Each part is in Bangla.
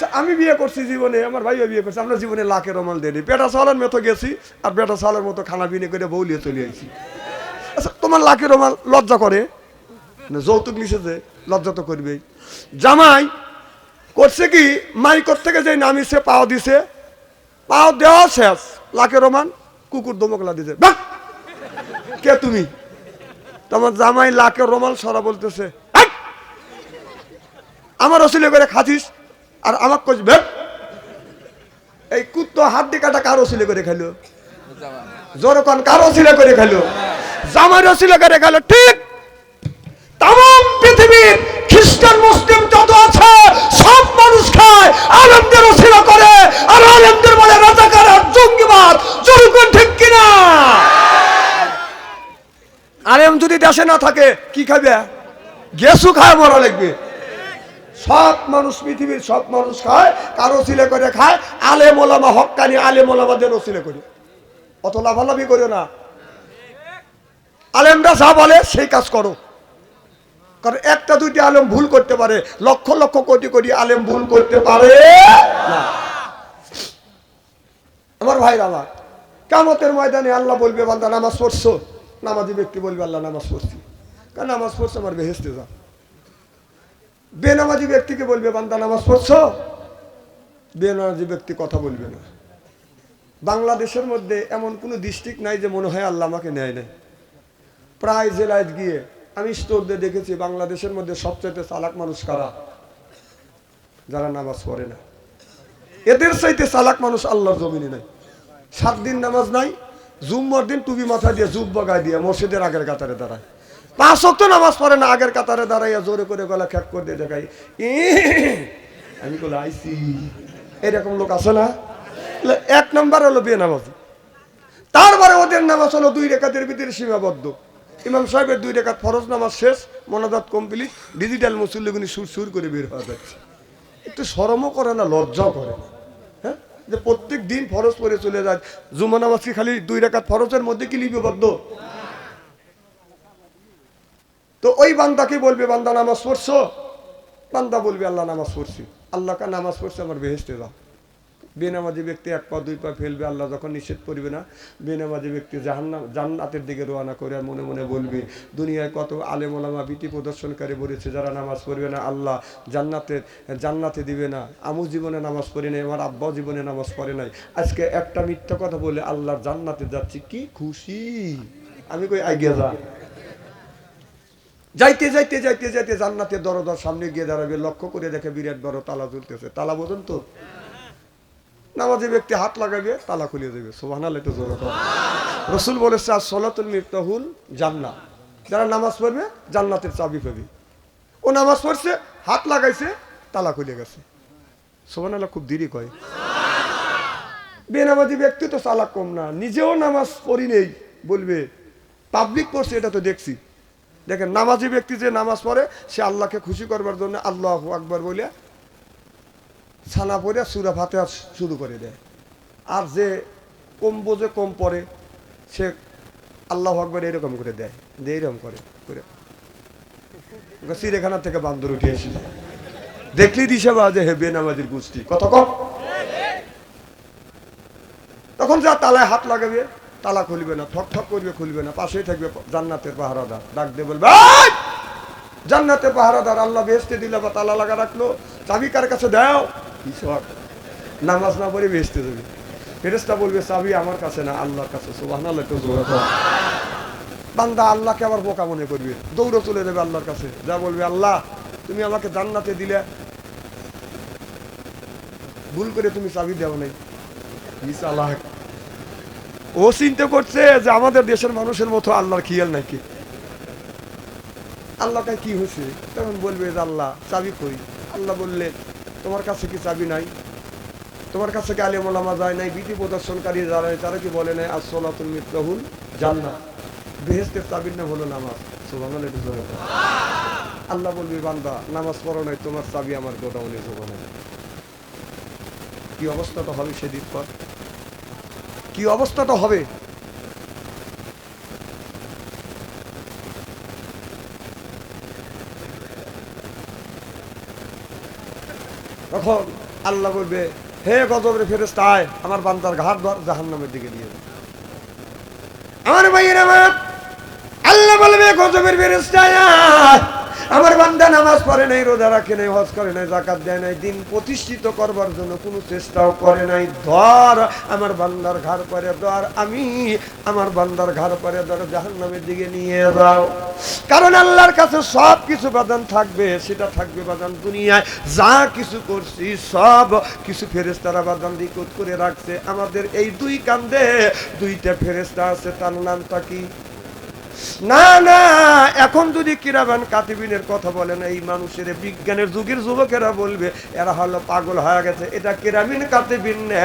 আচ্ছা, আমি বিয়ে করছি জীবনে আমার ভাইও বিয়ে করছে আমরা জীবনে লাখের রমাল দেনি পেটা সালের মতো গেছি আর পেটা সালের মতো খানা বিনে করে বউলিয়ে চলে আসি আচ্ছা তোমার লাখের রমাল লজ্জা করে? যৌতুক নিছে যে লজ্জা তো করবেই। জামাই করছে কি মাইকর থেকে যে নামিছে পাও দিছে? পাও দেওয়া শেষ লাখের রমান কুকুর দমকলা দিছে। বাহ! কে তুমি? তোমার জামাই লাখের রমাল সরা বলতেছে আমার অসিলে করে খাচ্ছিস আর আমার কইস ভেপ এই কুত্তো হাড্ডি কাটা কার অসিলে করে খাইলো। জোরে কন কার অসিলে করে খাইলো। জামাই অসিলে করে খাইলো। ঠিক তাম পৃথিবীর খ্রিস্টান মুসলিম যত আছে সব মানুষ খায় আলেমদের অসিলা করে। আর আলেমদের বলে রাজাকার আর জঙ্গিবাদ। জোরে ঠিক কিনা? আলেম যদি দেশে না থাকে, কি খাবে গেসু খায় মরা লাগবে। সব মানুষ পৃথিবীর সব মানুষ খায়, কারও ছিলে করে খায় আলে মোলামা হকানি আলে মোলামাদের ওসিলে করে। অত লাভালাভি করো না। আলেমরা যা বলে সেই কাজ করো। কারণ একটা দুইটি আলেম ভুল করতে পারে, লক্ষ লক্ষ কোটি কোটি আলেম ভুল করতে পারে আমার ভাইরা আমার কামতের ময়দানে আল্লাহ বলবে, বান্দা, নামাজ পড়ছো। নামাজি ব্যক্তি বলবে, আল্লাহ, নামাজ পড়ছি। কারণ নামাজ পড়ছে আমার বেহেস্তে যা। বেনামাজি ব্যক্তিকে বলবে, বান্দা, নামাজ পড়ছ? বেনামাজি ব্যক্তি কথা বলবে না। বাংলাদেশের মধ্যে এমন কোনো ডিস্ট্রিক্ট নাই যে মনে হয় আল্লাহ আমাকে নেয় নাই। প্রায় জেলায় গিয়ে আমি স্টোরদের দেখেছি, বাংলাদেশের মধ্যে সবচেয়ে চালাক মানুষ কারা? যারা নামাজ পড়ে না। এদের চাইতে চালাক মানুষ আল্লাহর জমিনে নাই। সাত দিন নামাজ নাই, জুম্মার দিন টুপি মাথা দিয়ে জুব বগায় দিয়ে মসজিদের আগের কাতারে দাঁড়ায়। পাঁচ অক্ট নামাজ পড়ে না, আগের কাতারে দাঁড়াইয়া জোরে করে গলা খ্যাক করে দিয়ে দেখাই। আমি বলে আইসি। এরকম লোক আছে না? এক নম্বর হলো বিয়ে নামাজ। তারপরে ওদের নামাজ হলো দুই রেখাতের ভিতরে সীমাবদ্ধ। ইমাম সাহেবের দুই রেখাত ফরজ নামাজ শেষ, মনাজাত কমপ্লিট, ডিজিটাল মুসল্লিগুনি সুর সুর করে বের হওয়া যাচ্ছে। একটু সরমও করে না, লজ্জাও করে না। হ্যাঁ? যে প্রত্যেক দিন ফরজ পরে চলে যায়। জুমা নামাজ কি খালি দুই রেখাত ফরজের মধ্যে কি লিপিবদ্ধ? তো ওই বান্দাকে বলবে? বান্দা নামাজ পড়ছো? বান্দা বলবে, আল্লাহ নামাজ পড়ছি। আল্লাহ কা নামাজ পড়ছে? আমার বেহেস্তে দাও বেনামাজি ব্যক্তি এক পা, দুই পা ফেলবে, আল্লাহ যখন নিষেধ করবে না, বেনামাজি ব্যক্তি জাহান্নাম জান্নাতের দিকে রোয়ানা করে মনে মনে বলবে, দুনিয়ায় কত আলেম ওলামা ভীতি প্রদর্শনকারী বলেছে, যারা নামাজ পড়বে না, আল্লাহ জান্নাতের জান্নাতে দিবে না। আমু জীবনে নামাজ পড়ি নাই, আমার আব্বাও জীবনে নামাজ পড়ে নাই। আজকে একটা মিথ্যা কথা বলে আল্লাহর জান্নাতে যাচ্ছি, কি খুশি। আমি কই আগে যা। যাইতে যাইতে যাইতে যাইতে জান্নাতের দরজার সামনে গিয়ে দাঁড়াবে, লক্ষ্য করে দেখে বিরাট বড় তালা ঝুলতেছে তালা বোঝেন তো? নামাজি ব্যক্তি হাত লাগাবে, তালা খুলে দেবে। সোহান একটু জোর রসুল বলেছে আর সলাতুল মিফতাহুল জান্নাত যারা নামাজ পড়বে, জান্নাতের চাবি পাবে। ও নামাজ পড়ছে, হাত লাগাইছে, তালা খুলে গেছে। সোহান আল্লাহ খুব দেরি কয়। বেনামাজি ব্যক্তি তো চালাক কম না। নিজেও নামাজ পড়ি নেই, বলবে, পাবলিক পড়ছে, এটা তো দেখছি। দেখেন, নামাজি ব্যক্তি যে নামাজ পড়ে, সে আল্লাহকে খুশি করবার জন্য আল্লাহ আকবর বলে ছানা পরে সুরা ফাতে শুরু করে দেয়। আর যে কম বোঝে, কম পড়ে, সে আল্লাহ আকবর এরকম করে দেয়, যে এরকম করে করে। চিড়েখানা থেকে বান্দর উঠে এসে দেখলি দিশে বা যে হে বেনামাজির গোষ্ঠী। কত কম তখন যা তালায় হাত লাগাবে তালা খুলবে না ঠক ঠক করবে, খুলবে না, পাশেই থাকবে জান্নাতের পাহারাদার। ডাক দিয়ে বলবে "এই! জান্নাতের পাহারাদার আল্লাহ বেহেস্তে দিলে বা তালা লাগা রাখল। চাবি কার কাছে দাও? সব নামাজ না পড়ে বেহেস্তে দেবে। ফেরেস্তা বলবে, চাবি আমার কাছে না, আল্লাহর কাছে। সুবাহ আল্লাহ বান্দা আল্লাহকে আবার বোকা মনে করবে। দৌড়ে চলে যাবে আল্লাহর কাছে। যা বলবে, আল্লাহ, তুমি আমাকে জান্নাতে দিলে। ভুল করে তুমি চাবি দেও নাই। কি চালাক ও চিন্তা করছে যে আমাদের দেশের মানুষের মতো আল্লাহর খেয়াল নাকি? আল্লাহকে কি হয়েছে? তখন বলবে যে আল্লাহ, চাবি কই? আল্লাহ বললে, তোমার কাছে কি চাবি নাই? তোমার কাছে কি আলিম ওলামা যায় নাই? বিধি প্রদর্শনকারী যারা তারা কি বলে নাই আসলাতুল মিত্রাহুল জান্নাত বেহেস্তের চাবির নাম হলো নামাজ। আল্লাহ বলবি, বান্দা, নামাজ পড়ো নাই, তোমার চাবি আমার গোডাউনে জোগানো কি অবস্থাটা হবে সেদিন পর? কি অবস্থাটা হবে? তখন আল্লাহ বলবে, হে গজবের ফেরেস্তা আয়, আমার বান্দার ঘাট ধর জাহান নামের দিকে দিয়ে আমার ভাইয়ের আমার আল্লাহ বলবে, গজবের ফেরেস্তা আয়। আমার বান্দা নামাজ পড়ে নাই, রোজা রাখে নাই, হজ করে নাই জাকাত দেয় নাই, দিন প্রতিষ্ঠিত করবার জন্য কোনো চেষ্টাও করে নাই। ধর, আমার বান্দার ঘর পরে ধর, আমি আমার বান্দার ঘর পরে ধর জাহান নামের দিকে নিয়ে যাও। কারণ আল্লাহর কাছে সব কিছু বাদান থাকবে, সেটা থাকবে বাদান দুনিয়ায়। যা কিছু করছি, সব কিছু ফেরেস্তারা বাদান দিকত করে রাখছে। আমাদের এই দুই কান্দে দুইটা ফেরেস্তা আছে, তার নামটা কি? না না, এখন যদি কিরাবান কাতিবিনের কথা বলেন এই মানুষের বিজ্ঞানের যুগের যুবকেরা বলবে, এরা হলো পাগল হয়ে গেছে। এটা কেরামিন কাতিবিন না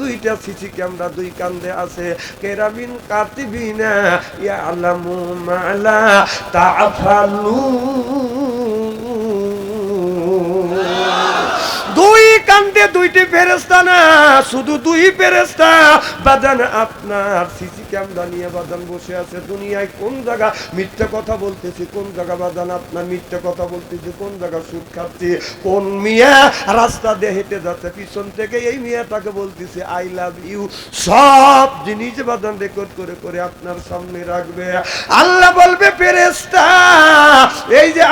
দুইটা সিসি ক্যামেরা দুই কান্দে আছে। কেরামিন কাতিবিন ইয়া আলামু মালা তাফালু কান্দে দুইটি ফেরেস্তা না, শুধু দুই ফেরেস্তা বাদান আপনার সিসি ক্যামেরা নিয়ে বাদান বসে আছে দুনিয়ায়। কোন জায়গা মিথ্যা কথা বলতেছি, কোন জায়গা বাদান আপনার মিথ্যা কথা বলতেছি, কোন জায়গা সুদ খাচ্ছি, কোন মিয়া রাস্তা দিয়ে হেঁটে যাচ্ছে, পিছন থেকে এই মিয়াটাকে বলতেছি আই লাভ ইউ সব জিনিস বাদান রেকর্ড করে করে আপনার সামনে রাখবে। আল্লাহ বলবে ফেরেস্তা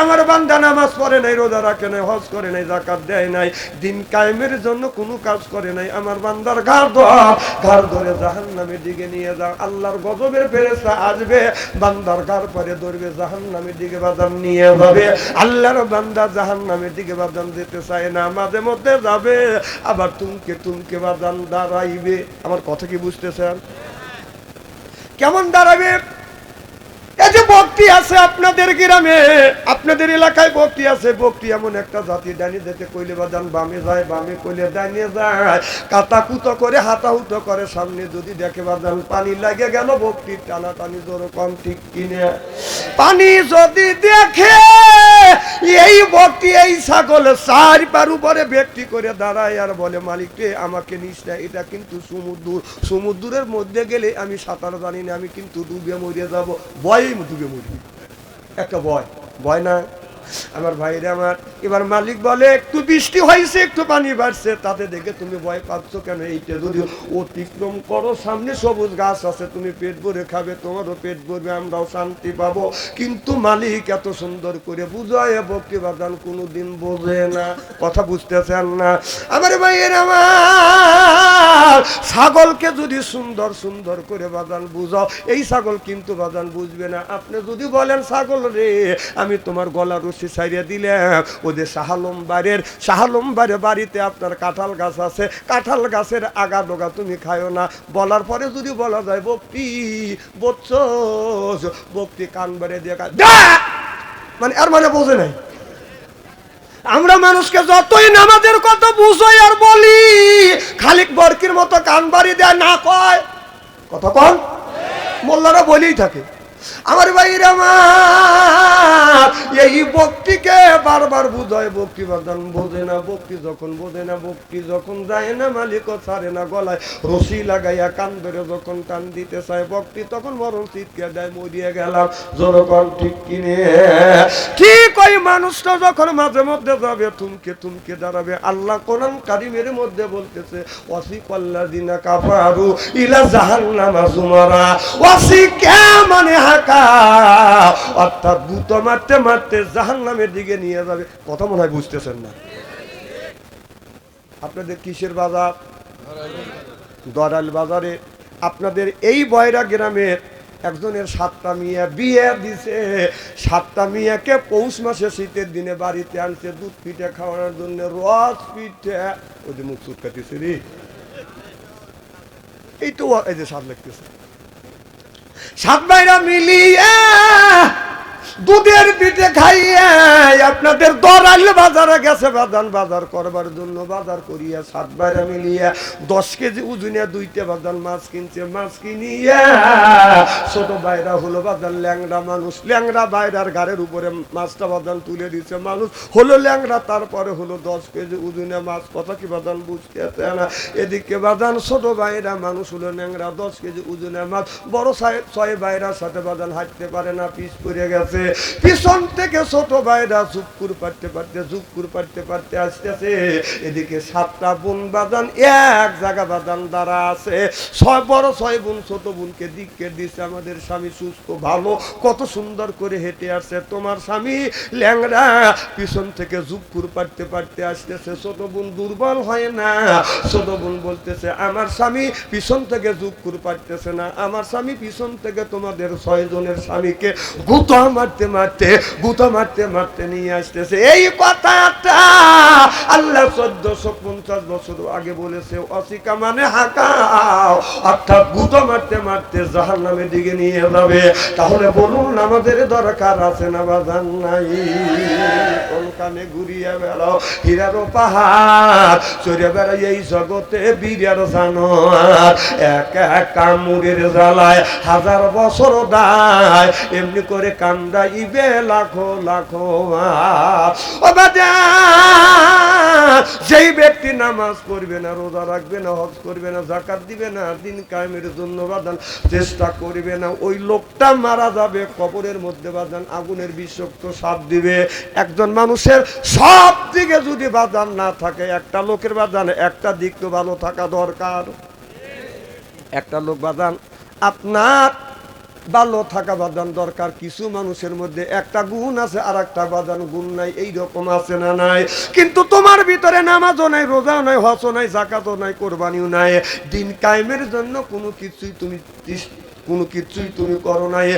আমার বান্দা নামাজ পড়ে নাই, রোজা রাখে নাই, হজ করে নাই জাকাত দেয় নাই, দিন কায়েমের জন্য কোনো কাজ করে নাই। আমার বান্দার ঘর ধর ঘর ধরে জাহান নামের দিকে নিয়ে যাও আল্লাহর গজবের ফেরেস্তা আসবে, বান্দার ঘর পরে ধরবে জাহান নামের দিকে বাদাম নিয়ে যাবে। আল্লাহর বান্দা জাহান নামের দিকে বাদাম যেতে চায় না, মাঝে মধ্যে যাবে, আবার তুমকে তুমকে বাদাম দাঁড়াইবে। আমার কথা কি বুঝতেছেন? কেমন দাঁড়াবে? এই যে ভক্তি আছে আপনাদের গ্রামে, আপনাদের এলাকায় ভক্তি আছে ভক্তি এমন একটা জাতি ডানি যেতে কইলে বাদান বামে যায়, বামে কইলে ডানিয়ে যায়। কাতা কুতো করে হাতাহুতো করে, সামনে যদি দেখে বাদান পানি লাগে গেল ভক্তির টানা টানি জোর কম, ঠিক কিনে। পানি যদি দেখে, এই ভক্তি এই ছাগল চার পার উপরে ব্যক্তি করে দাঁড়ায় আর বলে মালিককে আমাকে নিস না, এটা কিন্তু সমুদ্র। সমুদ্রের মধ্যে গেলে আমি সাঁতার জানি না, আমি কিন্তু ডুবে মরে যাব। ভয়ে ডুবে মরি একটা ভয়। ভয় না আমার ভাইরে আমার, এবার মালিক বলে, একটু বৃষ্টি হয়েছে, একটু পানি বাড়ছে। তাতে দেখে তুমি ভয় পাচ্ছ কেন? এইটা যদি অতিক্রম করো, সামনে সবুজ গাছ আছে, তুমি পেট ভরে খাবে, তোমারও পেট ভরবে, আমরাও শান্তি পাবো। কিন্তু মালিক এত সুন্দর করে বুঝায় ভক্তি বাদান কোনোদিন বোঝে না, কথা বুঝতেছেন না। আমার ভাইয়ের আমার, ছাগলকে যদি সুন্দর সুন্দর করে বাদান বুঝাও, এই ছাগল কিন্তু বাদান বুঝবে না। আপনি যদি বলেন, ছাগল রে, আমি তোমার গলা রশি ছাড়িয়ে দিলাম ওদের শাহালম্বারের শাহালম্বারের বাড়িতে আপনার কাঁঠাল গাছ আছে। কাঁঠাল গাছের আগা ডোগা তুমি খায়ো না। বলার পরে যদি বলা যায়, বক্তি বচ্চ বক্তি কান বাড়ে দিয়ে! মানে আর মানে বোঝে নাই। আমরা মানুষকে যতই নামাজের কথা বুঝই আর বলি, খালিক বরকির মতো কান বাড়ি দেয় না কয়। কথা কন? মোল্লারা বলেই থাকে। আমার ভাইরা আমার, এই ভক্তিকে বারবার বুঝায় ভক্তি বাদান বোঝে না ভক্তি যখন বোঝে না ভক্তি যখন যায় না, মালিক ছাড়ে না গলায়। রশি লাগাইয়া কান ধরে যখন টান দিতে চায় ভক্তি তখন মরণ চিৎকে দেয়, মরিয়ে গেলাম। জনগণ ঠিক কিনে। ঠিক ওই মানুষটা যখন মাঝে মধ্যে যাবে তুমকে তুমকে দাঁড়াবে। আল্লাহ কোরআন কারিমের মধ্যে বলতেছে অসি ওয়াসি দিনা কাফারু ইলা জাহান্নামা জুমারা। ওয়াসি কে মানে অর্থাৎ মারতে মারতে দিকে নিয়ে যাবে। কথা মনে হয় বুঝতেছেন না। আপনাদের কিসের বাজার? দরাল বাজারে। আপনাদের এই বয়রা গ্রামের একজনের সাতটা মিয়া বিয়ে দিছে। সাতটা মিয়াকে পৌষ মাসে শীতের দিনে বাড়িতে আনছে দুধ পিঠে খাওয়ানোর জন্য, রস পিঠে। ওই যে মুখ চুটকাতেছে রে। এই তো এই যে স্বাদ লাগতেছে সাত ভাইরা মিলিয়ে দুধের পিঠে খাইয়ে আপনাদের দরাইল বাজারে গেছে বাদান বাজার করবার জন্য বাজার করিয়া সাত বাইরা মিলিয়ে দশ কেজি ওজনে দুইটা বাদান মাছ কিনছে, মাছ কিনিয়ে ছোট বাইরা হলো বাদান ল্যাংড়া মানুষ, ল্যাংড়া বাইরার ঘাড়ের উপরে মাছটা বাদান তুলে দিচ্ছে মানুষ, হলো ল্যাংড়া, তারপরে হলো দশ কেজি ওজনে মাছ, কথা কি বাদান বুঝতে না? এদিকে বাদান ছোট বাইরা মানুষ হলো ল্যাংড়া, দশ কেজি ওজনে মাছ, বড় ছয় বাইরার সাথে বাদান হাঁটতে পারে না পিস পড়ে গেছে। পিছন থেকে ছোট ভাইরা জুকুর পারতে পারতে জুকুর পারতে পারতে আসতেছে এদিকে সাতটা বোন বাজান, এক জায়গা বাজান দ্বারা আছে। ছয়, বড় ছয় বোন, ছোট বোনকে দিককে দিছে, আমাদের স্বামী সুস্থ, ভালো, কত সুন্দর করে হেঁটে আসছে। তোমার স্বামী ল্যাংরা পিছন থেকে জুকুর পারতে পারতে আসতেছে ছোট বোন দুর্বল হয় না। ছোট বোন বলতেছে, আমার স্বামী পিছন থেকে জুকুর পারতেছে না। আমার স্বামী পিছন থেকে তোমাদের ছয় জনের স্বামীকে গুতা মারতে মারতে, গুতা মারতে মারতে নিয়ে আসতেছে। এই কথাটা আল্লাহ চোদ্দশো পঞ্চাশ বছর আগে বলেছে, অসিকা মানে হাঁকাও। অর্থাৎ গুতো মারতে মারতে জাহার নামে দিকে নিয়ে যাবে। তাহলে বলুন, আমাদের দরকার আছে না বাজান নাই? কোন কানে ঘুরিয়ে বেড়াও হীরারও পাহাড়, চড়ে বেড়াই এই জগতে বীরের জানোয়ার। এক এক কামুরের জ্বালায় হাজার বছর দায়, এমনি করে কান্দাইবে লাখো লাখো যেই ব্যক্তি নামাজ পড়বে না, রোজা রাখবে না, হজ করবে না, জাকাত দিবে না, দিন কায়েমের জন্য বাদান চেষ্টা করবে না, ওই লোকটা মারা যাবে, কবরের মধ্যে বাদান আগুনের বিষাক্ত সাপ দিবে। একজন মানুষের সব দিকে যদি বাদান না থাকে, একটা লোকের বাদান একটা দিক তো ভালো থাকা দরকার। একটা লোক বাদান আপনার ভালো থাকা বাদান দরকার। কিছু মানুষের মধ্যে একটা গুণ আছে আর একটা বাদান গুণ নাই এই রকম আছে না নাই। কিন্তু তোমার ভিতরে নামাজও নাই, রোজাও নাই হসও নাই জাকাতও নাই, কোরবানিও নাই। দিন কায়েমের জন্য কোনো কিছুই তুমি কোনো কিছুই তুমি করো নাই।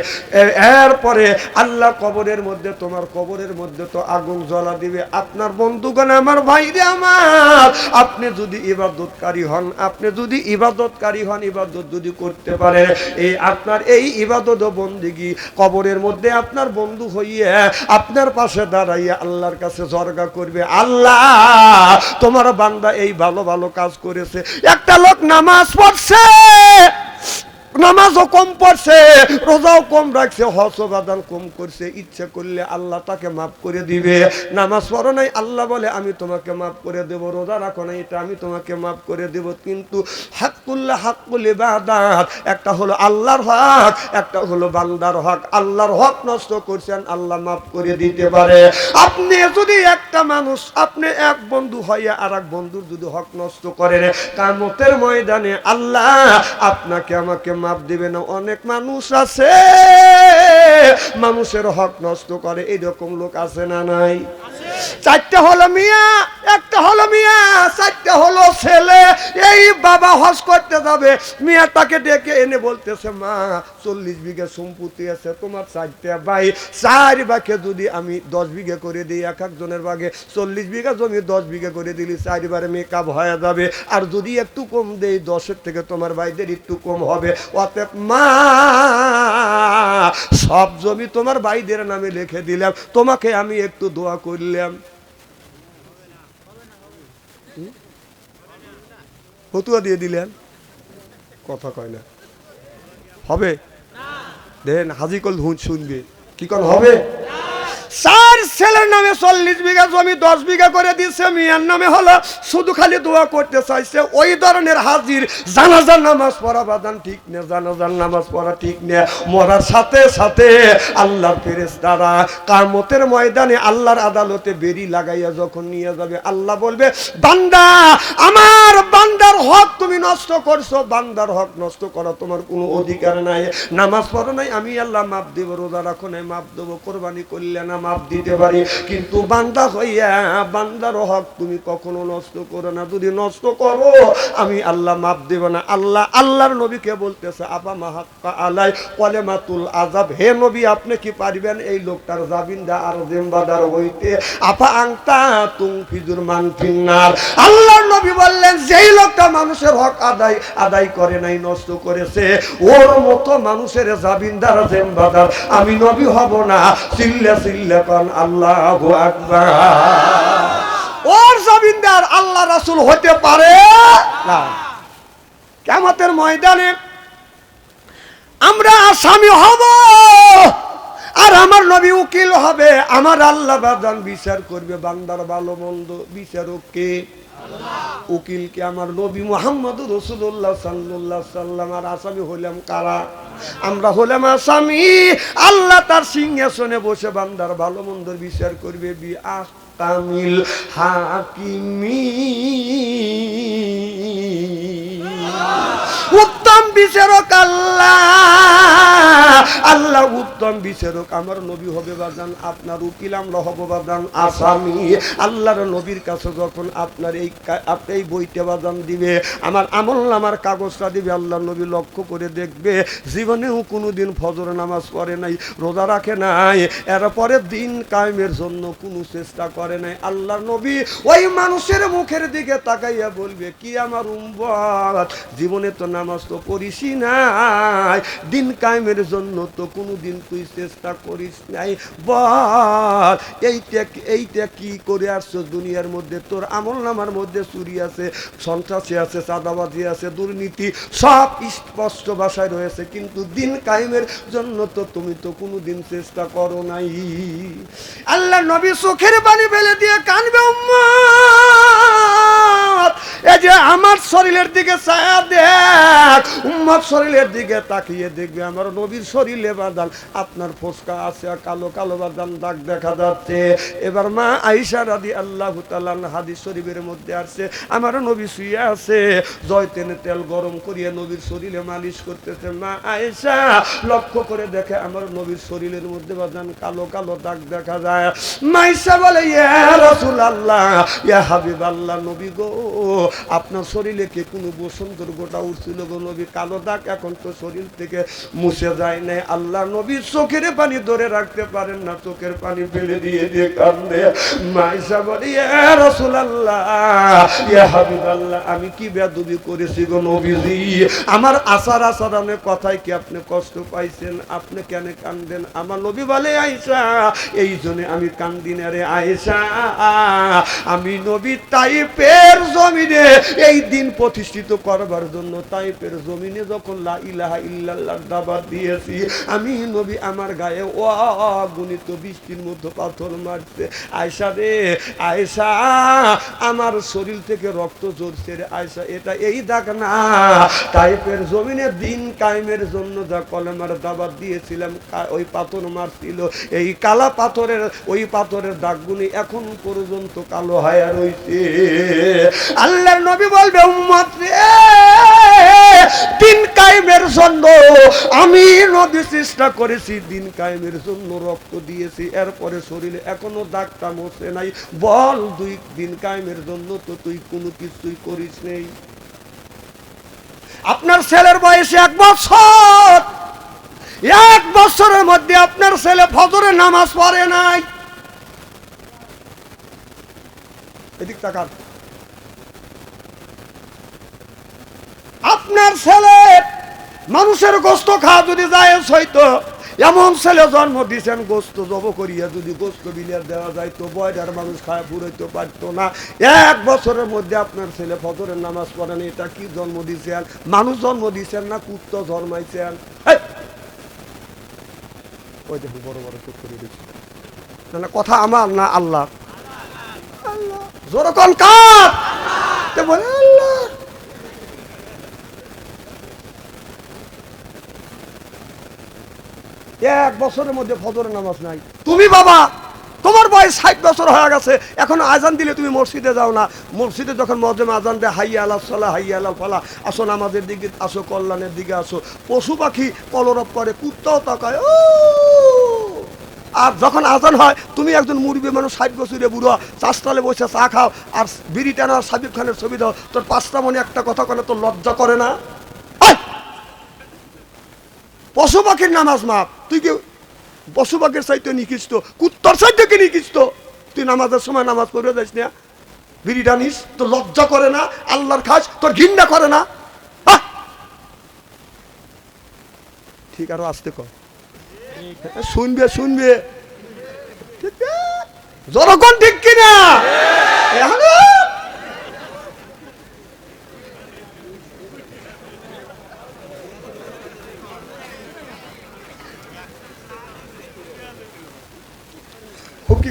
এরপরে আল্লাহ কবরের মধ্যে, তোমার কবরের মধ্যে তো আগুন জ্বলা দিবে। আপনার বন্ধুগণ আমার ভাইরে আমার, আপনি যদি ইবাদতকারী হন, আপনি যদি ইবাদতকারী হন, ইবাদত যদি করতে পারে, এই আপনার এই ইবাদত বন্দিগি কবরের মধ্যে আপনার বন্ধু হইয়ে আপনার পাশে দাঁড়াইয়া আল্লাহর কাছে জর্গা করবে। আল্লাহ, তোমার বান্দা এই ভালো ভালো কাজ করেছে। একটা লোক নামাজ পড়ছে। নামাজও কম পড়ছে, রোজাও কম রাখছে হস বাদান কম করছে, ইচ্ছে করলে আল্লাহ তাকে মাফ করে দিবে। নামাজ পড়ো নাই, আল্লাহ বলে, আমি তোমাকে মাফ করে দেব, রোজা রাখো নাই, এটা আমি তোমাকে মাফ করে দেব। কিন্তু হাক্কুল্লাহ হাক্কুল ইবাদাত, একটা হলো আল্লাহর হক, একটা হলো বান্দার হক। আল্লাহর হক নষ্ট করছেন, আল্লাহ মাফ করে দিতে পারে। আপনি যদি একটা মানুষ, আপনি এক বন্ধু হইয়া আর এক বন্ধুর যদি হক নষ্ট করেন, কামতের ময়দানে আল্লাহ আপনাকে আমাকে মাপ দেবে না, অনেক মানুষ আছে। মানুষের হক নষ্ট করে, এরকম লোক আছে না নাই? চারটা হলো মিয়া, একটা হলো মিয়া, চারটা হলো ছেলে। এই বাবা হজ করতে যাবে। মিয়া তাকে ডেকে এনে বলতেছে, মা, চল্লিশ বিঘা সম্পত্তি আছে তোমার চারটা ভাই চার বাঘে যদি আমি দশ বিঘে করে দিই, এক একজনের বাঘে চল্লিশ বিঘা জমি দশ বিঘা করে দিলি, চারবারে মেকআপ হয়ে যাবে। আর যদি একটু কম দেই, দশের থেকে তোমার ভাইদের একটু কম হবে। অতএব, মা, সব জমি তোমার ভাইদের নামে লিখে দিলাম। তোমাকে আমি একটু দোয়া করলাম হুম? ফতুয়া দিয়ে দিলেন। কথা কয় না। হবে? দেন হাজিকল হুঁচ শুনবে। কি কোন হবে? চার ছেলের নামে চল্লিশ বিঘা জমি, দশ বিঘা করে দিচ্ছে মিয়ার নামে হলো, শুধু খালি দোয়া করতে চাইছে, ওই ধরনের হাজির জানাজার নামাজ পড়া বাদান ঠিক না, জানাজার নামাজ পড়া ঠিক না, মরার সাথে সাথে আল্লাহর ফেরেস দ্বারা কামতের ময়দানে আল্লাহর আদালতে বেরি লাগাইয়া যখন নিয়ে যাবে, আল্লাহ বলবে, বান্দা, আমার নষ্ট করছ, বান্দার হক নষ্ট করা তোমার কোনো অধিকার নাই। নামাজ পড়ো নাই, আমি আল্লাহ মাপ দেবো, রোজা রাখো নাই, মাপ দেবো, কোরবানি করলে না মাপ দিতে পারি। কিন্তু বান্দা হইয়া, বান্দার হক তুমি কখনো নষ্ট করো না। যদি নষ্ট করো, আমি আল্লাহ মাপ দেব না। আল্লাহ, আল্লাহর নবীকে বলতেছে, আবা মাহাক্কা আলাই কলেমাতুল আজাব হে নবী, আপনি কি পারবেন এই লোকটার জাবিন্দা আর জিম্বাদার হইতে? আপা আংতা তুং ফিজুর মান ফিন্নার আল্লাহর নবী বললেন, যেই লোকটা মানুষের হক আদায় আদায় করে নাই, নষ্ট করেছে। ওর মতো মানুষের জাবিন্দার জিম্বাদার। আমি নবী হব না। চিল্লা চিল্লা কন, আল্লাহ আকবার। ওর জাবিন্দার আল্লাহ রাসূল হতে পারে না। কেমতের ময়দানে আমরা আসামি হব আর আমার নবী উকিল হবে। আমার আল্লাহ বাজান বিচার করবে, বান্দার ভালো মন্দ বিচারক কে? উকিলকে আমার নবী মোহাম্মদ রসুল্লাহ সাল্লাহ সাল্লাম, আর আসামি হইলাম কারা? আমরা হলাম আসামি। আল্লাহ তার সিংহাসনে বসে বান্দার ভালো মন্দর বিচার করবে। বি আহকামিল হাকিমি। উত্তম বিচারক আল্লাহ। আল্লাহ উত্তম বিচারক আমার নবী হবে বাজান, আপনার উকিল, আমরা হব বাজান আসামি। আল্লাহর নবীর কাছে যখন আপনার এই আপনি এই বইটা বাজান দিবে, আমার আমল নামার কাগজটা দিবে আল্লাহ নবী লক্ষ্য করে দেখবে, জীবনেও কোনোদিন ফজর নামাজ পড়ে নাই, রোজা রাখে নাই, এরপরে দিন কায়েমের জন্য কোনো চেষ্টা করে নাই। আল্লাহর নবী ওই মানুষের মুখের দিকে তাকাইয়া বলবে, কি আমার উম্বত জীবনে তো নামাজ তো পড়িসই নাই। দিন কায়েমের জন্য তো কোনো দিন তুই চেষ্টা করিস নাই। বল, এইটা এইটা কি করে আসছো দুনিয়ার মধ্যে? তোর আমল নামার মধ্যে চুরি আছে, সন্ত্রাসী আছে, চাঁদাবাজি আছে, দুর্নীতি, সব স্পষ্ট ভাষায় রয়েছে। কিন্তু দিন কায়েমের জন্য তো তুমি তো কোনো দিন চেষ্টা করো নাই। আল্লাহ নবী চোখের পানি ফেলে দিয়ে কানবে এই যে আমার শরীরের দিকে শরীরের দিকে তাকিয়ে দেখবে আমার নবীর শরীরে বাদান, আপনার ফোসকা আছে, কালো কালো বাদান দাগ দেখা যাচ্ছে। এবার মা আইসা রাদি আল্লাহ হাদিস শরীফের মধ্যে আসছে, আমার নবী শুয়ে আছে, জয়তেনে তেল গরম করিয়ে নবীর শরীরে মালিশ করতেছে। মা আয়েশা, লক্ষ্য করে দেখে আমার নবীর শরীরের মধ্যে বাদান কালো কালো দাগ দেখা যায়। মাইসা বলে, ইয়া রাসূল আল্লাহ ইয়া হাবিব আল্লাহ নবী গো আপনার শরীরে কি কোনো বসন্তর গোটা উঠছিল গো নবী? কালো দাগ এখন তো শরীর থেকে মুছে যায় নাই। আল্লাহ নবী চোখের পানি ধরে রাখতে পারেন না, চোখের পানি ফেলে দিয়ে দিয়ে কান্দে। মাইসা বলে রাসূল আল্লাহ আল্লাহ আমি কি বেদবি করেছি গো নবীজি? আমার আসার আসারানের কথায় কি আপনি কষ্ট পাইছেন? আপনি কেন কান্দেন? আমার নবী বলে আইসা এই জন্য আমি কান্দি না রে, আয়েশা। আমি নবী তাইপের জমিনে। এই দিন প্রতিষ্ঠিত করবার জন্য তাইপের জমিনে যখন লা দিয়েছি, আমি নবী আমার গায়ে অগণিত বৃষ্টির মধ্যে পাথর মারছে। আয়সা রে, আয়সা, আমার শরীর থেকে রক্ত ঝরছে রে আয়সা, এটা এই দাগ না। টাইপের জমিনে দিন কায়েমের জন্য যা কলেমার দাবাত দিয়েছিলাম ওই পাথর মারছিল। এই কালা পাথরের, ওই পাথরের দাগগুলি এখন পর্যন্ত কালো হায়া রইছে। আল্লাহ নবী বলবে দিন কায়েমের জন্য আমি নদী চেষ্টা করেছি, দিন কায়েমের জন্য রক্ত দিয়েছি, এরপরে শরীরে এখনও দাগটা মরছে নাই। বল দুই দিন কায়েমের জন্য তো তুই কোনো কিছুই করিস নেই। আপনার ছেলের বয়সে এক বছর। এক বছরের মধ্যে আপনার ছেলে ফজরে নামাজ পড়ে নাই। এদিক তাকান আপনার ছেলে মানুষের গোস্ত খাওয়া যদি যায় হইতো, এমন ছেলে জন্ম দিয়েছেন গোস্ত জব করিয়া যদি গোস্ত বিলিয়ার দেওয়া যায়, তো বয়ডার মানুষ খায়, ফুরাইতে পারতো না। এক বছরের মধ্যে আপনার ছেলে ফজরের নামাজ পড়েন এটা কি জন্ম দিয়েছেন মানুষ জন্ম দিয়েছেন না, কুত্ত জন্মাইছেন! ওই দেখুন বড় বড় চোখ করে দিচ্ছে না কথা আমার না আল্লাহ। আল্লাহ। জোরকন তে বলে আল্লাহ এক বছরের মধ্যে ফজরের নামাজ নাই। তুমি বাবা, তোমার বয়স ষাট বছর হয়ে গেছে, এখন আজান দিলে তুমি মসজিদে যাও না। মসজিদে যখন মজমে আজান দেয়, হাইয়া আলা সালা, হাইয়া আলা ফালা, আসো নামাজের দিকে, আসো কল্যাণের দিকে, আসো। পশু পাখি কলরব করে, কুত্তাও তাকায়, ও! আর যখন আজান হয়, তুমি একজন মুরবি মানুষ, ষাট বছরে বুড়ো চাষতালে বসে চা খাও, আর বিড়ি টানো সাবিব খানের ছবি দাও, তোর পাঁচটা মনে একটা কথা কেন, তোর লজ্জা করে না! পশু পাখির নামাজ মাপ তুই কি পশু পাখির চাইতে নিকৃষ্ট কুত্তর চাইতে কি নিকৃষ্ট তুই নামাজের সময় নামাজ পড়ে যাস না। বিড়িটা নিস তোর লজ্জা করে না, আল্লাহর খাস, তোর ঘৃণা করে না! ঠিক আরও আসতে কর। শুনবে শুনবে? জনগণ ঠিক কিনা?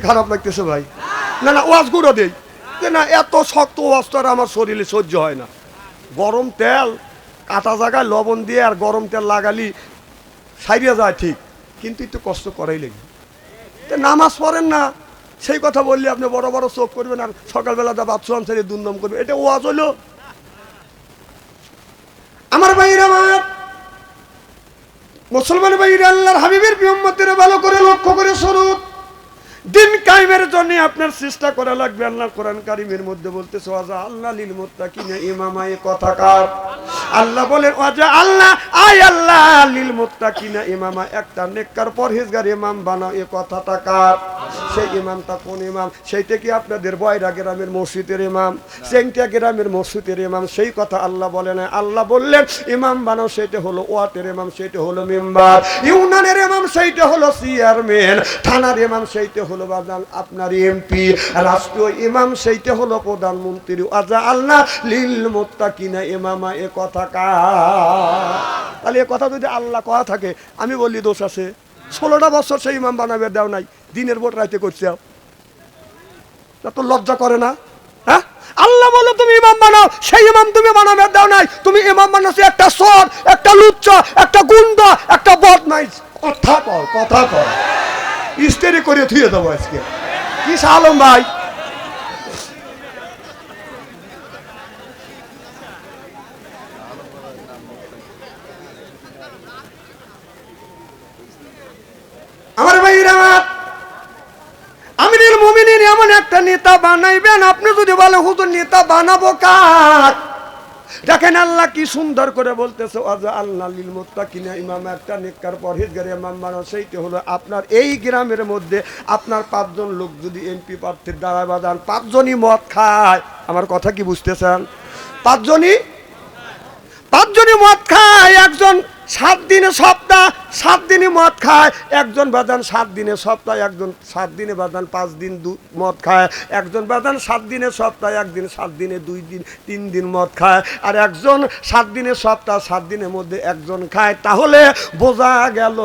খারাপ লাগতেছে ভাই। না না, ওয়াজ গুঁড়ো দেই। আজকে না, এত শক্ত ওয়াজ তো আর আমার শরীরে সহ্য হয় না। গরম তেল কাটা জায়গায় লবণ দিয়ে আর গরম তেল লাগালি সাইরিয়া যায় ঠিক, কিন্তু একটু কষ্ট করাই লাগে। তো নামাজ পড়েন না, সেই কথা বললে আপনি বড় বড় চোখ করবেন আর সকালবেলা দা বাথরুম ছেড়ে দুর্নম করবেন, এটা ওয়াজ হলো। আমার ভাইয়ের আমার, মুসলমান ভাইয়ের আল্লাহর হাবিবের বিহম্মতের ভালো করে লক্ষ্য করে স্বরূপ দিন কায়েমের জন্য আপনার চেষ্টা করা লাগবে আল্লাহ কোরআন কারিমের মধ্যে বলতেছে, ওয়াজা আল্লাহ লিল মুত্তাকিনা ইমামা এ কথাকার। আল্লাহ বলেন, ওয়াজা আল্লাহ, আয় আল্লাহ লিল মুত্তাকিনা ইমামা একটা নেককার পরহেজগার ইমাম বানাও, এ কথাটা কার? সেই ইমামটা কোন ইমাম? সেইটা কি আপনাদের বয়রা গ্রামের মসজিদের ইমাম? চেংটা গ্রামের মসজিদের ইমাম? সেই কথা আল্লাহ বলেন আল্লাহ বললেন, ইমাম বানাও সেটা হলো ওয়াটের ইমাম সেটা হলো মেম্বার। ইউনানের ইমাম, সেইটা হলো চেয়ারম্যান। থানার ইমাম, সেইটা হলো আপনার এমপি, রাষ্ট্রীয় ইমাম, সেইটা হলো প্রধানমন্ত্রী। আজা আল্লাহ লিল মোত্তাকিনা ইমামা, এ কথা তাহলে এ কথা যদি আল্লাহ কথা থাকে, আমি বললি দোষ আছে। ষোলোটা বছর সেই ইমাম বানাবে, দেও নাই। দিনের ভোট রাইতে করছে তো লজ্জা করে না? হ্যাঁ? আল্লাহ বলো তুমি ইমাম বানাও, সেই ইমাম তুমি বানাবে, দাও নাই। তুমি ইমাম বানাচ্ছো একটা সর একটা লুচ্চ, একটা গুন্ড, একটা বদমাইশ। কথা কর কথা কর ইস্তেরি করে থুয়ে দেবো আজকে। কি সালম ভাই? আমার ভাইরা আমার। আমিনুল মুমিনিন এমন একটা নেতা বানাইবেন, আপনি যদি বলে হুজুর, নেতা বানাবো কার? দেখেন আল্লাহ কি সুন্দর করে বলতেছে আজা আল্লাহ লিল মুত্তাকিনা ইমাম একটা নেককার পরহেজগার ইমাম মানো সেইটি হলো আপনার এই গ্রামের মধ্যে আপনার পাঁচজন লোক যদি এমপি প্রার্থীর দ্বারা বাদান পাঁচজনই মদ খায়। আমার কথা কি বুঝতেছেন? পাঁচজনই? পাঁচজনই মদ খায়, একজন সাত দিনে সপ্তাহ, সাত দিনে মদ খায়। একজন বাদান সাত দিনে সপ্তাহ, একজন সাত দিনে বাদান পাঁচ দিন দু- মদ খায়। একজন বাদান সাত দিনে সপ্তাহ, একদিন সাত দিনে দুই দিন, তিন দিন মদ খায়। আর একজন সাত দিনে সপ্তাহ, সাত দিনের মধ্যে একজন খায়। তাহলে বোঝা গেল,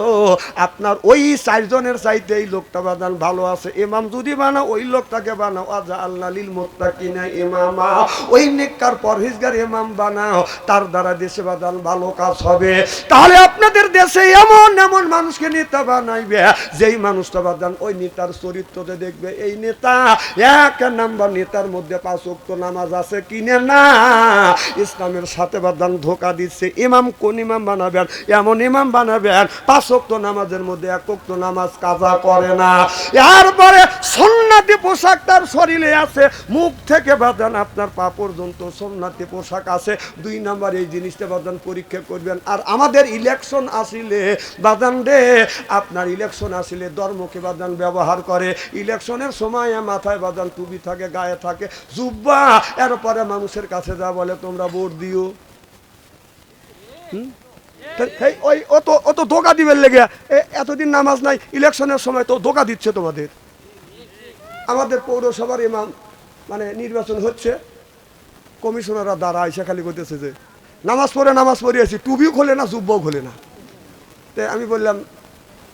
আপনার ওই চারজনের চাইতে এই লোকটা বাদান ভালো আছে। ইমাম যদি বানাও ওই লোকটাকে বানাও আজা আল্লাহ লিল মোত্তাকিনা ইমামা। ওই নেককার পরহেজগার ইমাম বানাও তার দ্বারা দেশে বাদান ভালো কাজ হবে। তাহলে আপনাদের দেশে এমন এমন মানুষকে নেতা বানাইবে, যেই মানুষটা বাদান, ওই নেতার চরিত্রতে দেখবে এই নেতা এক নাম্বার নেতার মধ্যে পাঁচ ওয়াক্ত নামাজ আছে কিনে না? ইসলামের সাথে বাদান ধোকা দিচ্ছে, ইমাম কোন ইমাম বানাবেন, এমন ইমাম বানাবেন, পাঁচ ওয়াক্ত নামাজের মধ্যে এক ওয়াক্ত নামাজ কাজা করে না। এরপরে সন্ন্যাতি পোশাক তার শরীরে আছে, মুখ থেকে বাদান আপনার পা পর্যন্ত সন্ন্যাতি পোশাক আছে। দুই নাম্বার এই জিনিসটা বাদান পরীক্ষা করবেন। আর আমাদের ইলেকশন আসিলে বাদান রে আপনার ইলেকশন আসিলে ধর্মকে বাদান ব্যবহার করে। ইলেকশনের সময় মাথায় বাদান, টুপি থাকে, গায়ে থাকে। জুব্বা, এরপরে মানুষের কাছে যা বলে, তোমরা ভোট দিও। এতদিন নামাজ নাই ইলেকশনের সময় তো ধোকা দিচ্ছে তোমাদের। আমাদের পৌরসভার ইমাম মানে নির্বাচন হচ্ছে। কমিশনাররা দ্বারা আইসা খালি করতেছে যে নামাজ পড়ে, নামাজ পড়িয়েছি। টুবিও খোলে না, জুব্বাও খোলে না। তো আমি বললাম,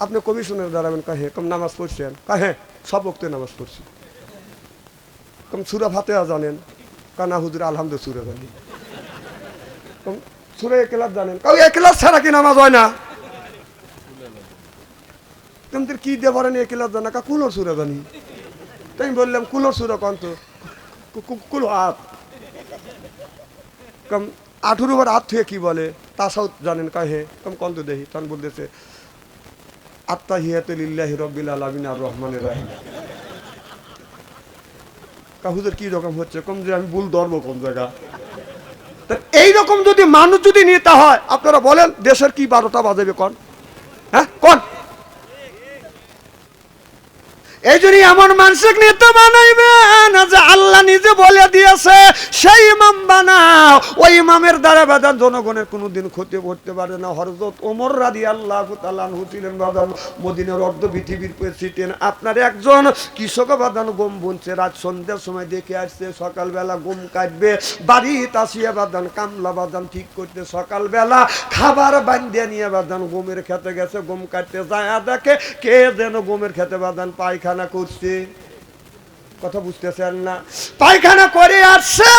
আপনি কমিশনার দাঁড়াবেন কাহে? কম, নামাজ পড়ছেন। কাহে? সব বক্তে নামাজ পড়ছি। কম, সুরা ফাতেহা জানেন। কানা হুজুর আলহামদুল সুরা জানি। কম, সুরা একেলাস জানেন। কাউ একেলাস ছাড়া কি নামাজ হয় না? তোমাদের কি দিয়ে পারেন একেলাস জানা? কা কুলোর সুরা জানি। তাই আমি বললাম, কুলোর সুরা কন্ত কুলো হাত কম আঠুর উপর হাত থুয়ে কি বলে? তাসাও জানেন কাহে কম কন্ত দেহি তখন বলতেছে, আত্মা হিয়াতে লিল্লাহি রব্বিল আলমিন আর রহমানের রাহিম। কাহুদের কি রকম হচ্ছে? কম যে আমি ভুল ধরবো কোন জায়গা? তা এইরকম যদি মানুষ যদি নেতা হয়, আপনারা বলেন, দেশের কি বারোটা বাজাবে কন হ্যাঁ কন এই জন্য এমন মানুষের নেতা বানাইবেন যে আল্লাহ নিজে বলে দিয়েছে, সেই ইমাম বানাও। ওই ইমামের দ্বারা বাদান জনগণের কোনোদিন ক্ষতি করতে পারে না। হরজত ওমর রাদি আল্লাহ তালানহু ছিলেন বাদান মদিনের অর্ধ পৃথিবীর প্রেসিডেন্ট আপনার একজন কৃষক বাদান গম বুনছে, রাত সন্ধ্যার সময় দেখে আসছে, সকালবেলা গম কাটবে বাড়ি তাসিয়া বাদান কামলা বাদান ঠিক করতে সকালবেলা খাবার বান্ধিয়া নিয়ে বাদান গমের খেতে গেছে, গম কাটতে যায়। দেখে কে যেন গমের খেতে বাদান পায়খানা করছে। কথা বুঝতেছেন না। পায়খানা করে আসছে।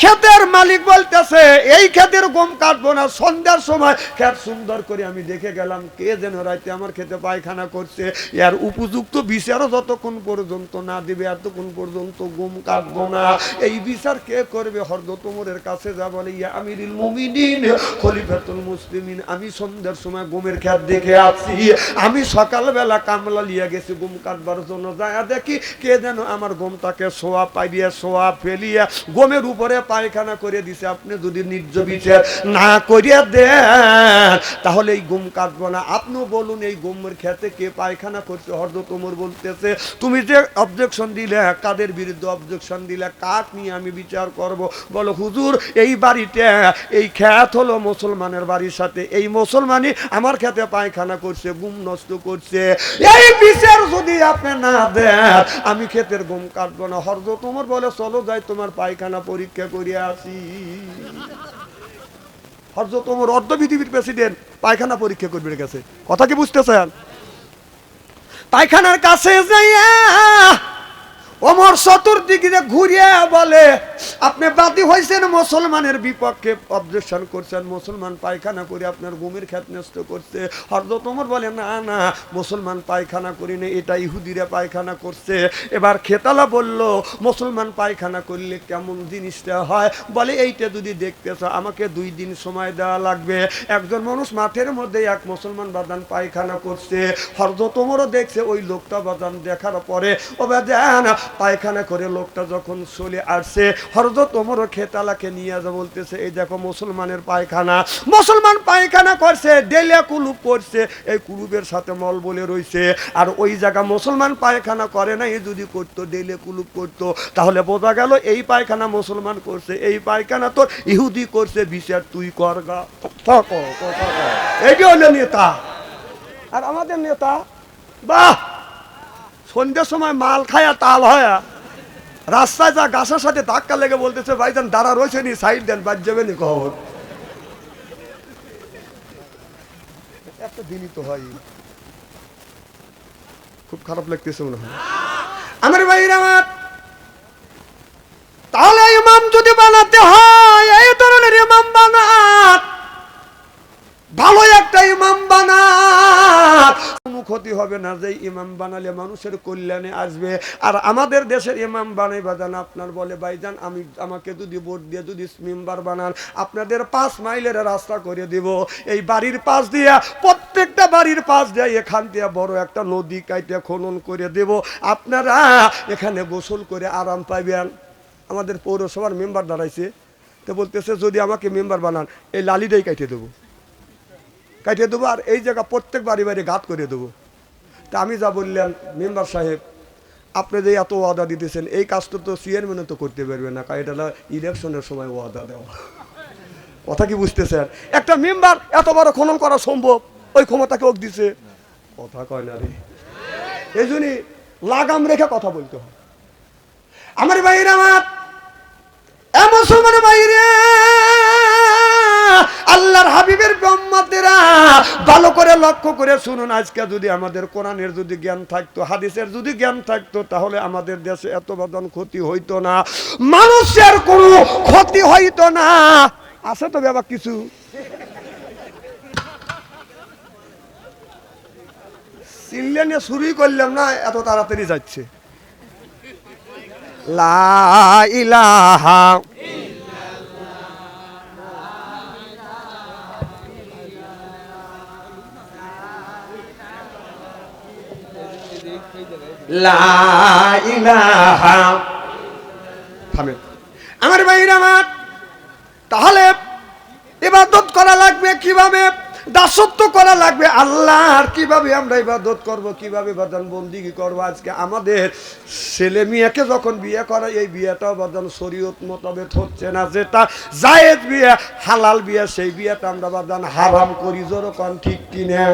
ক্ষেতের মালিক বলতেছে, এই ক্ষেতের গম কাটবো না, সন্ধ্যার সময় ক্ষেত সুন্দর করে আমি দেখে গেলাম, কে যেন রাইতে আমার খেতে পায়খানা করছে। এর উপযুক্ত বিচারও যতক্ষণ পর্যন্ত না দিবে, এতক্ষণ পর্যন্ত গম কাটবো না। এই বিচার কে করবে? হরদ তোমরের কাছে যা বলে, ইয়া আমিরুল মুমিনিন, খলিফাতুল মুসলিমিন, আমি সন্ধ্যার সময় গমের ক্ষেত দেখে আছি আমি সকালবেলা কামলা লিয়ে গেছি গম কাটবার জন্য। যায় দেখি কে যেন আমার গমটাকে সোয়া পাইয়া সোয়া ফেলিয়া, গমের উপরে পায়খানা করে দিছে? আপনি যদি বিচার না করিয়া দেন, তাহলে এই গম কাটবো না। আপনিও বলুন, এই গমের খেতে কে পায়খানা করছে? হরদ তোমর বলতেছে, তুমি যে অবজেকশন দিলে, কাদের বিরুদ্ধে অবজেকশন দিলে, কাক নিয়ে আমি বিচার করব? বলো, হুজুর, এই বাড়িতে, এই খ্যাত হলো মুসলমানের বাড়ির সাথে। এই মুসলমানই আমার খেতে পায়খানা করছে, গুম নষ্ট করছে। এই বিচার যদি আপনি না দেন, আমি ক্ষেতের গুম কাটবো না। হরজ, তোমার বলে, চলো যাই, তোমার পায়খানা পরীক্ষা করিয়া আসি। হরজ, তোমার অর্ধ পৃথিবীর প্রেসিডেন্ট পায়খানা পরীক্ষা করবে কাছে কথা কি বুঝতে চান পায়খানার কাছে যাইয়া অমর চতুর্দিকে ঘুরিয়ে বলে, আপনি বাদী হয়েছেন মুসলমানের বিপক্ষে। অবজেকশন করছেন, মুসলমান পায়খানা করে আপনার গুমের খ্যাত নষ্ট করছে। হরদত ওমর বলে, না না, মুসলমান পায়খানা করিনি, এটা ইহুদিরা পায়খানা করছে। এবার খেতালা বলল, মুসলমান পায়খানা করলে কেমন জিনিসটা হয়? বলে, এইটা যদি দেখতে চাও আমাকে দুই দিন সময় দেওয়া লাগবে। একজন মানুষ মাঠের মধ্যে এক মুসলমান বাদান পায়খানা করছে। হরদত ওমরও দেখছে, ওই লোকটা বাদান দেখার পরে, ও বাদান পায়খানা করে লোকটা যখন চলে আসছে হরদত ওমরও খেতালাকে নিয়ে যা বলতেছে এই দেখো মুসলমানের পায়খানা। মুসলমান পায়খানা করছে ডেলিয়া কুলুপ করছে এই কুলুপের সাথে মল বলে রইছে। আর ওই জায়গা মুসলমান পায়খানা করে না এই যদি করতো ডেলিয়া কুলুপ করতো তাহলে বোঝা গেল এই পায়খানা মুসলমান করছে এই পায়খানা তোর ইহুদি করছে বিচার তুই কর গা। কথা হলো নেতা। আর আমাদের নেতা বাহ! সন্ধ্যের সময় মাল খায়া তাল হয় রাস্তায় যা গাছের সাথে ধাক্কা লেগে বলতেছে, ভাইজান, দাঁড়া রয়েছে নি, সাইড দেন, বাদ যাবে নি খবর। হয়। খুব খারাপ লাগতেছে মনে হয়। আমার আমার, তাহলে ইমাম যদি বানাতে হয়, এই ধরনের ইমাম বানাত। ভালো একটা ইমাম বানাত। ক্ষতি হবে না যে ইমাম বানালে মানুষের কল্যাণে আসবে। আর আমাদের দেশের ইমাম বানাই বাজান আপনার বলে, ভাইজান, আমি আমাকে যদি ভোট দিয়ে যদি মেম্বার বানান, আপনাদের পাঁচ মাইলের রাস্তা করে দিব। এই বাড়ির পাশ দিয়া, প্রত্যেকটা বাড়ির পাশ দিয়ে এখান দিয়ে বড় একটা নদী কাইটে খনন করে দেব। আপনারা এখানে গোসল করে আরাম পাইবেন। আমাদের পৌরসভার মেম্বার দাঁড়াইছে। তো বলতেছে, যদি আমাকে মেম্বার বানান, এই লালিটাই কাইটে দেবো। কাটিয়ে দেবো আর এই জায়গা প্রত্যেক বাড়ি বাড়ি ঘাত করে দেবো। তা আমি যা বললাম, মেম্বার সাহেব, আপনি যে এত ওয়াদা দিতেছেন, এই কাজটা তো চেয়ারম্যানও তো করতে পারবে না, কারণ এটা ইলেকশনের সময় ওয়াদা দেওয়া। কথা কি বুঝতেছেন? একটা মেম্বার এত বড় খনন করা সম্ভব, ওই ক্ষমতাকে ওক দিছে। কথা কয় না রে। এই জন্যই লাগাম রেখে কথা বলতে হয়। আমার বাইরে আমার এমন মুসলমান বাইরে। আল্লাহর হাবিবের ব্রহ্মতেরা ভালো করে লক্ষ্য করে শুনুন, আজকে যদি আমাদের কোরআনের যদি জ্ঞান থাকতো, হাদিসের যদি জ্ঞান থাকতো, তাহলে আমাদের দেশে এত বদন ক্ষতি হইতো না, মানুষের কোনো ক্ষতি হইতো না। আছে তো বাবা কিছু? চিনলে শুরুই করলাম না, এত তাড়াতাড়ি যাচ্ছে। লা ইলাহা আমার ভাইরা আমার, তাহলে ইবাদত করা লাগবে কীভাবে? দাসত্ব করা লাগবে। আল্লাহর কীভাবে আমরা ইবাদত করব, কীভাবে বাদান বন্দিগি করব? আজকে আমাদের ছেলে মেয়েকে যখন বিয়ে করা এই বিয়েটাও বাদান শরীয়ত মোতাবেক হচ্ছে না। যেটা জায়েজ বিয়ে, হালাল বিয়ে, সেই বিয়েটা আমরা বাদান হারাম করি। যেরকম ঠিক কিনে?